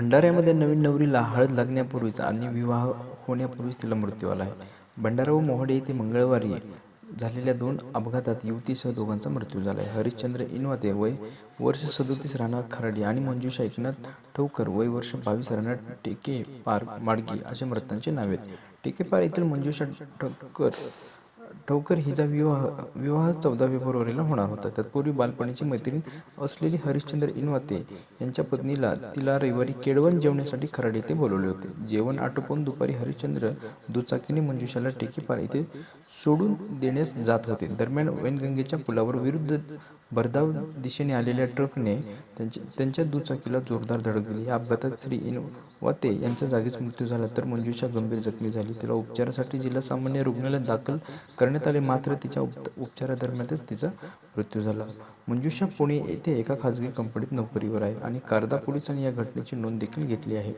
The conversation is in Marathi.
भंडाऱ्यामध्ये नवीन नवरीला हळद लागण्यापूर्वीच आणि विवाह होण्यापूर्वीच तिला मृत्यू आला आहे. भंडारा व मोहडे येथे मंगळवारी झालेल्या दोन अपघातात युवतीसह दोघांचा मृत्यू झाला आहे. हरिश्चंद्र इनवाते वय वर्ष सदोतीस राहणार खराडी आणि मंजुषा एकनाथ ठवकर वय वर्ष बावीस राहणार टेके पार माडगी असे मृतांचे नाव आहेत. टेकेपार येथील मंजुषा ठक्कर ठवकर हिचा विवाह विवाह चौदा फेब्रुवारीला होणार होता. तत्पूर्वी बालपणीची मैत्रीण असलेली हरिश्चंद्र इनवाते यांच्या पत्नीला तिला रविवारी केळवण जेवण्यासाठी खराड येथे बोलवले होते. जेवण आटोपून दुपारी हरिश्चंद्र दुचाकीने मंजुषाला टेकीपार येथे सोडून देण्यास जात होते. दरम्यान वैनगंगेच्या पुलावर विरुद्ध भरधाव दिशेने आलेल्या ट्रकने त्यांच्या त्यांच्या दुचाकीला जोरदार धडक दिली. या अपघातात श्री इनवाते यांच्या जागीच मृत्यू झाला. तर मंजुषा गंभीर जखमी झाली. तिला उपचारासाठी जिल्हा सामान्य रुग्णालयात दाखल करण्यात आले. मात्र तिच्या उप उपचारादरम्यानच तिचा मृत्यू झाला. मंजुषा पुणे येथे एका खाजगी कंपनीत नोकरीवर आहे आणि कारदा पोलिसांनी या घटनेची नोंद देखील घेतली आहे.